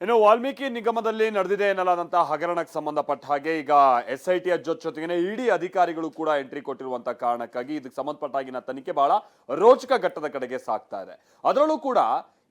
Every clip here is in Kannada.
ಇನ್ನು ವಾಲ್ಮೀಕಿ ನಿಗಮದಲ್ಲಿ ನಡೆದಿದೆ ಎನ್ನಲಾದಂತಹ ಹಗರಣಕ್ಕೆ ಸಂಬಂಧಪಟ್ಟ ಹಾಗೆ ಈಗ ಎಸ್ ಐ ಟಿ ಜೊತೆ ಜೊತೆಗೆ ಇಡಿ ಅಧಿಕಾರಿಗಳು ಕೂಡ ಎಂಟ್ರಿ ಕೊಟ್ಟಿರುವಂತ ಕಾರಣಕ್ಕಾಗಿ ಇದಕ್ಕೆ ಸಂಬಂಧಪಟ್ಟಾಗಿನ ತನಿಖೆ ಬಹಳ ರೋಚಕ ಘಟ್ಟದ ಕಡೆಗೆ ಸಾಗ್ತಾ ಇದೆ. ಅದರಲ್ಲೂ ಕೂಡ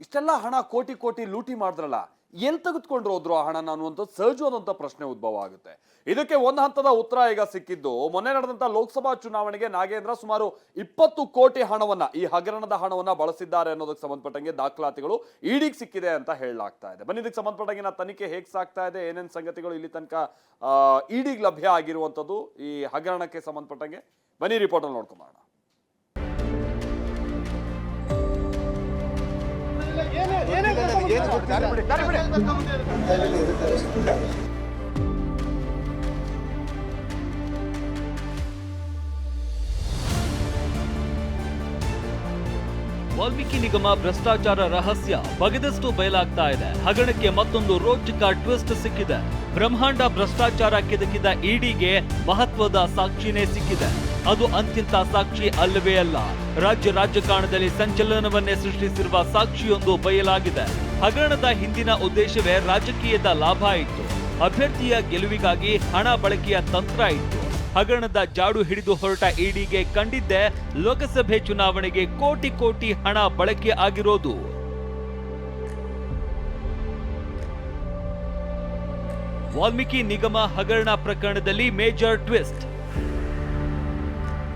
ಇಷ್ಟೆಲ್ಲ ಹಣ ಕೋಟಿ ಕೋಟಿ ಲೂಟಿ ಮಾಡಿದ್ರಲ್ಲ ಎಲ್ಲಿ ತೆಗೆದುಕೊಂಡ್ರು ಹೋದ್ರು ಆ ಹಣನ ಅನ್ನುವಂಥದ್ದು ಸಹಜವಾದಂಥ ಪ್ರಶ್ನೆ ಉದ್ಭವ ಆಗುತ್ತೆ. ಇದಕ್ಕೆ ಒಂದು ಹಂತದ ಉತ್ತರ ಈಗ ಸಿಕ್ಕಿದ್ದು, ಮೊನ್ನೆ ನಡೆದಂತ ಲೋಕಸಭಾ ಚುನಾವಣೆಗೆ ನಾಗೇಂದ್ರ ಸುಮಾರು ಇಪ್ಪತ್ತು ಕೋಟಿ ಹಣವನ್ನ, ಈ ಹಗರಣದ ಹಣವನ್ನ ಬಳಸಿದ್ದಾರೆ ಅನ್ನೋದಕ್ಕೆ ಸಂಬಂಧಪಟ್ಟಂಗೆ ದಾಖಲಾತಿಗಳು ಈಡಿಗೆ ಸಿಕ್ಕಿದೆ ಅಂತ ಹೇಳಲಾಗ್ತಾ ಇದೆ. ಬನ್ನಿ, ಇದಕ್ಕೆ ಸಂಬಂಧಪಟ್ಟಂಗೆ ನಾ ತನಿಖೆ ಹೇಗೆ ಸಾಕ್ತಾ ಇದೆ, ಏನೇನು ಸಂಗತಿಗಳು ಇಲ್ಲಿ ತನಕ ಈಡಿಗೆ ಲಭ್ಯ ಆಗಿರುವಂಥದ್ದು ಈ ಹಗರಣಕ್ಕೆ ಸಂಬಂಧಪಟ್ಟಂಗೆ? ಬನ್ನಿ ರಿಪೋರ್ಟಲ್ಲಿ ನೋಡ್ಕೊಂಬೋಣ ವಾಲ್ಮೀಕಿ ನಿಗಮ ಭ್ರಷ್ಟಾಚಾರ ರಹಸ್ಯ ಬಗೆದಷ್ಟು ಬಯಲಾಗ್ತಾ ಇದೆ. ಹಗರಣಕ್ಕೆ ಮತ್ತೊಂದು ರೋಚಕ ಟ್ವಿಸ್ಟ್ ಸಿಕ್ಕಿದೆ. ಬ್ರಹ್ಮಾಂಡ ಭ್ರಷ್ಟಾಚಾರ ಕೆದಕಿದ ಇಡಿಗೆ ಮಹತ್ವದ ಸಾಕ್ಷಿನೇ ಸಿಕ್ಕಿದೆ. ಅದು ಅಂತಿಂತ ಸಾಕ್ಷಿ ಅಲ್ಲವೇ ಅಲ್ಲ. ರಾಜ್ಯ ರಾಜಕಾರಣದಲ್ಲಿ ಸಂಚಲನವನ್ನೇ ಸೃಷ್ಟಿಸಿರುವ ಸಾಕ್ಷಿಯೊಂದು ಬಯಲಾಗಿದೆ. ಹಗರಣದ ಹಿಂದಿನ ಉದ್ದೇಶವೇ ರಾಜಕೀಯದ ಲಾಭ ಇತ್ತು. ಅಭ್ಯರ್ಥಿಯ ಗೆಲುವಿಗಾಗಿ ಹಣ ಬಳಕೆಯ ತಂತ್ರ ಇತ್ತು. ಹಗರಣದ ಜಾಡು ಹಿಡಿದು ಹೊರಟ ಇಡಿಗೆ ಕಂಡಿದ್ದೆ ಲೋಕಸಭೆ ಚುನಾವಣೆಗೆ ಕೋಟಿ ಕೋಟಿ ಹಣ ಬಳಕೆ ಆಗಿರೋದು. ವಾಲ್ಮೀಕಿ ನಿಗಮ ಹಗರಣ ಪ್ರಕರಣದಲ್ಲಿ ಮೇಜರ್ ಟ್ವಿಸ್ಟ್.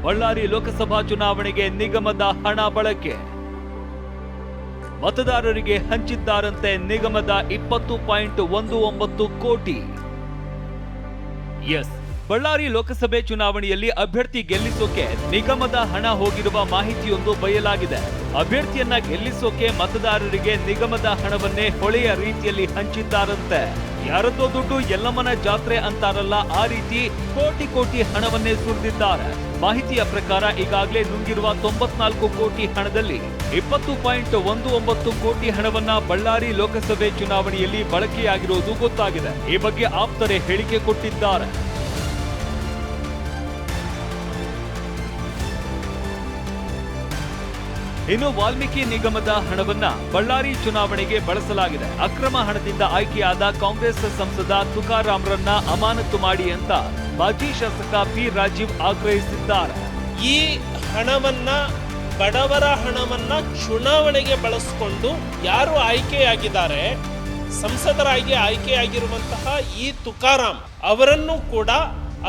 ಬಳ್ಳಾರಿ ಲೋಕಸಭಾ ಚುನಾವಣೆಗೆ ನಿಗಮದ ಹಣ ಬಳಕೆ. ಮತದಾರರಿಗೆ ಹಂಚಿದ್ದಾರಂತೆ ನಿಗಮದ ಇಪ್ಪತ್ತು ಪಾಯಿಂಟ್ ಒಂದು ಒಂಬತ್ತು ಕೋಟಿ. ಎಸ್, ಬಳ್ಳಾರಿ ಲೋಕಸಭೆ ಚುನಾವಣೆಯಲ್ಲಿ ಅಭ್ಯರ್ಥಿ ಗೆಲ್ಲಿಸೋಕೆ ನಿಗಮದ ಹಣ ಹೋಗಿರುವ ಮಾಹಿತಿಯೊಂದು ಬಯಲಾಗಿದೆ. ಅಭ್ಯರ್ಥಿಯನ್ನ ಗೆಲ್ಲಿಸೋಕೆ ಮತದಾರರಿಗೆ ನಿಗಮದ ಹಣವನ್ನೇ ಹೊಳೆಯ ರೀತಿಯಲ್ಲಿ ಹಂಚಿದ್ದಾರಂತೆ. ಯಾರದ್ದೋ ದುಡ್ಡು ಎಲ್ಲಮ್ಮನ ಜಾತ್ರೆ ಅಂತಾರಲ್ಲ, ಆ ರೀತಿ ಕೋಟಿ ಕೋಟಿ ಹಣವನ್ನೇ ಸುರಿದಿದ್ದಾರೆ ಮಾಹಿತಿಯ ಪ್ರಕಾರ ಈಗಾಗಲೇ ನುಂಗಿರುವ ತೊಂಬತ್ನಾಲ್ಕು ಕೋಟಿ ಹಣದಲ್ಲಿ ಇಪ್ಪತ್ತು ಪಾಯಿಂಟ್ ಒಂದು ಒಂಬತ್ತು ಕೋಟಿ ಹಣವನ್ನ ಬಳ್ಳಾರಿ ಲೋಕಸಭೆ ಚುನಾವಣೆಯಲ್ಲಿ ಬಳಕೆಯಾಗಿರುವುದು ಗೊತ್ತಾಗಿದೆ. ಈ ಬಗ್ಗೆ ಆಪ್ತರೇ ಹೇಳಿಕೆ ಕೊಟ್ಟಿದ್ದಾರೆ. ಇನ್ನು ವಾಲ್ಮೀಕಿ ನಿಗಮದ ಹಣವನ್ನ ಬಳ್ಳಾರಿ ಚುನಾವಣೆಗೆ ಬಳಸಲಾಗಿದೆ. ಅಕ್ರಮ ಹಣದಿಂದ ಆಯ್ಕೆಯಾದ ಕಾಂಗ್ರೆಸ್ ಸಂಸದ ತುಕಾರಾಮ್ರನ್ನ ಅಮಾನತು ಮಾಡಿ ಅಂತ ಮಾಜಿ ಶಾಸಕ ಪಿ ರಾಜೀವ್ ಆಗ್ರಹಿಸಿದ್ದಾರೆ. ಈ ಹಣವನ್ನ, ಬಡವರ ಹಣವನ್ನ ಚುನಾವಣೆಗೆ ಬಳಸಿಕೊಂಡು ಯಾರು ಆಯ್ಕೆಯಾಗಿದ್ದಾರೆ, ಸಂಸದರಾಗಿ ಆಯ್ಕೆಯಾಗಿರುವಂತಹ ಈ ತುಕಾರಾಮ್ ಅವರನ್ನು ಕೂಡ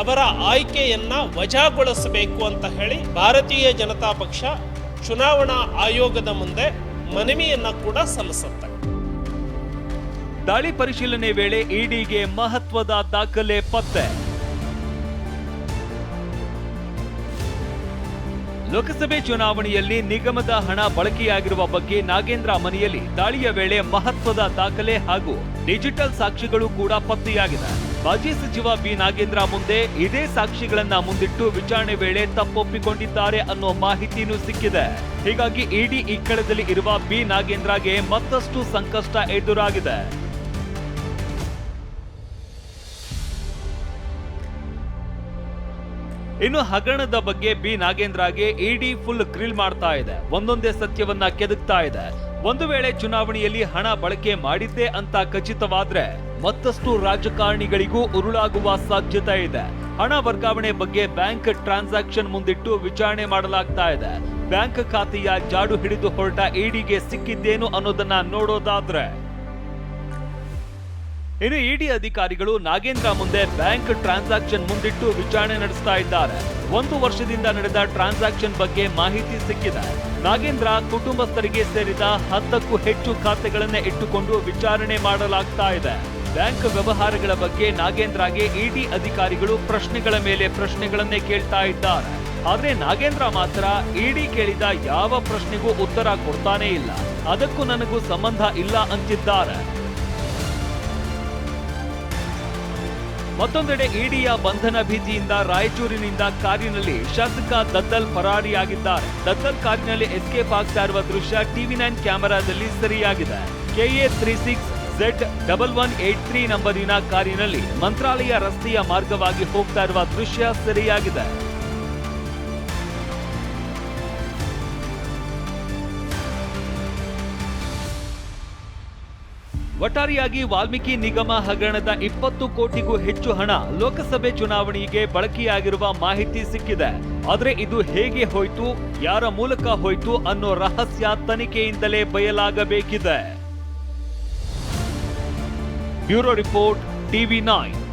ಅವರ ಆಯ್ಕೆಯನ್ನ ವಜಾಗೊಳಿಸಬೇಕು ಅಂತ ಹೇಳಿ ಭಾರತೀಯ ಜನತಾ ಪಕ್ಷ ಚುನಾವಣಾ ಆಯೋಗದ ಮುಂದೆ ಮನವಿಯನ್ನ ಕೂಡ ಸಲ್ಲಿಸುತ್ತೆ. ದಾಳಿ ಪರಿಶೀಲನೆ ವೇಳೆ ಇಡಿಗೆ ಮಹತ್ವದ ದಾಖಲೆ ಪತ್ತೆ. ಲೋಕಸಭೆ ಚುನಾವಣೆಯಲ್ಲಿ ನಿಗಮದ ಹಣ ಬಳಕೆಯಾಗಿರುವ ಬಗ್ಗೆ ನಾಗೇಂದ್ರ ಮನೆಯಲ್ಲಿ ದಾಳಿಯ ವೇಳೆ ಮಹತ್ವದ ದಾಖಲೆ ಹಾಗೂ ಡಿಜಿಟಲ್ ಸಾಕ್ಷಿಗಳು ಕೂಡ ಪತ್ತೆಯಾಗಿದೆ ಮಾಜಿ ಸಚಿವ ಬಿ. ನಾಗೇಂದ್ರ ಮುಂದೆ ಇದೇ ಸಾಕ್ಷಿಗಳನ್ನ ಮುಂದಿಟ್ಟು ವಿಚಾರಣೆ ವೇಳೆ ತಪ್ಪೊಪ್ಪಿಕೊಂಡಿದ್ದಾರೆ ಅನ್ನೋ ಮಾಹಿತಿನೂ ಸಿಕ್ಕಿದೆ. ಹೀಗಾಗಿ ಇಡಿ ಇಕ್ಕಳದಲ್ಲಿ ಇರುವ ಬಿ. ನಾಗೇಂದ್ರಗೆ ಮತ್ತಷ್ಟು ಸಂಕಷ್ಟ ಎದುರಾಗಿದೆ. ಇನ್ನು ಹಗರಣದ ಬಗ್ಗೆ ಬಿ. ನಾಗೇಂದ್ರಗೆ ಇಡಿ ಫುಲ್ ಗ್ರಿಲ್ ಮಾಡ್ತಾ ಇದೆ. ಒಂದೊಂದೇ ಸತ್ಯವನ್ನ ಕೆದಕ್ತಾ ಇದೆ. ಒಂದು ವೇಳೆ ಚುನಾವಣೆಯಲ್ಲಿ ಹಣ ಬಳಕೆ ಮಾಡಿದ್ದೆ ಅಂತ ಖಚಿತವಾದ್ರೆ ಮತ್ತಷ್ಟು ರಾಜಕಾರಣಿಗಳಿಗೂ ಉರುಳಾಗುವ ಸಾಧ್ಯತೆ ಇದೆ. ಹಣ ವರ್ಗಾವಣೆ ಬಗ್ಗೆ ಬ್ಯಾಂಕ್ ಟ್ರಾನ್ಸಾಕ್ಷನ್ ಮುಂದಿಟ್ಟು ವಿಚಾರಣೆ ಮಾಡಲಾಗ್ತಾ ಇದೆ. ಬ್ಯಾಂಕ್ ಖಾತೆಯ ಜಾಡು ಹಿಡಿದು ಹೊರಟ ಇಡಿಗೆ ಸಿಕ್ಕಿದ್ದೇನು ಅನ್ನೋದನ್ನ ನೋಡೋದಾದ್ರೆ ಇನ್ನು ಇಡಿ ಅಧಿಕಾರಿಗಳು ನಾಗೇಂದ್ರ ಮುಂದೆ ಬ್ಯಾಂಕ್ ಟ್ರಾನ್ಸಾಕ್ಷನ್ ಮುಂದಿಟ್ಟು ವಿಚಾರಣೆ ನಡೆಸ್ತಾ ಇದ್ದಾರೆ. ಒಂದು ವರ್ಷದಿಂದ ನಡೆದ ಟ್ರಾನ್ಸಾಕ್ಷನ್ ಬಗ್ಗೆ ಮಾಹಿತಿ ಸಿಕ್ಕಿದೆ. ನಾಗೇಂದ್ರ ಕುಟುಂಬಸ್ಥರಿಗೆ ಸೇರಿದ ಹತ್ತಕ್ಕೂ ಹೆಚ್ಚು ಖಾತೆಗಳನ್ನೇ ಇಟ್ಟುಕೊಂಡು ವಿಚಾರಣೆ ಮಾಡಲಾಗ್ತಾ ಇದೆ. ಬ್ಯಾಂಕ್ ವ್ಯವಹಾರಗಳ ಬಗ್ಗೆ ನಾಗೇಂದ್ರಗೆ ಇಡಿ ಅಧಿಕಾರಿಗಳು ಪ್ರಶ್ನೆಗಳ ಮೇಲೆ ಪ್ರಶ್ನೆಗಳನ್ನೇ ಕೇಳ್ತಾ ಇದ್ದಾರೆ. ಆದ್ರೆ ನಾಗೇಂದ್ರ ಮಾತ್ರ ಇಡಿ ಕೇಳಿದ ಯಾವ ಪ್ರಶ್ನೆಗೂ ಉತ್ತರ ಕೊಡ್ತಾನೇ ಇಲ್ಲ. ಅದಕ್ಕೂ ನನಗೂ ಸಂಬಂಧ ಇಲ್ಲ ಅಂತಿದ್ದಾರೆ. ಮತ್ತೊಂದೆಡೆ ಇಡಿಯ ಬಂಧನ ಭೀತಿಯಿಂದ ರಾಯಚೂರಿನಿಂದ ಕಾರಿನಲ್ಲಿ ಶಾಸಕ ದದ್ದಲ್ ಪರಾರಿಯಾಗಿದ್ದ ದದ್ದಲ್ ಕಾರಿನಲ್ಲಿ ಎಸ್ಕೇಪ್ ಆಗ್ತಾ ಇರುವ ದೃಶ್ಯ ಟಿವಿ ನೈನ್ ಕ್ಯಾಮೆರಾದಲ್ಲಿ ಸರಿಯಾಗಿದೆ. KA three six Z double one eight three ನಂಬರಿನ ಕಾರಿನಲ್ಲಿ ಮಂತ್ರಾಲಯ ರಸ್ತೆಯ ಮಾರ್ಗವಾಗಿ ಹೋಗ್ತಾ ಇರುವ ದೃಶ್ಯ ಸರಿಯಾಗಿದೆ. ಒಟ್ಟಾರೆಯಾಗಿ ವಾಲ್ಮೀಕಿ ನಿಗಮ ಹಗರಣದ ಇಪ್ಪತ್ತು ಕೋಟಿಗೂ ಹೆಚ್ಚು ಹಣ ಲೋಕಸಭೆ ಚುನಾವಣೆಗೆ ಬಳಕೆಯಾಗಿರುವ ಮಾಹಿತಿ ಸಿಕ್ಕಿದೆ. ಆದರೆ ಇದು ಹೇಗೆ ಹೋಯ್ತು, ಯಾರ ಮೂಲಕ ಹೋಯ್ತು ಅನ್ನೋ ರಹಸ್ಯ ತನಿಖೆಯಿಂದಲೇ ಬಯಲಾಗಬೇಕಿದೆ. Bureau report, TV nine.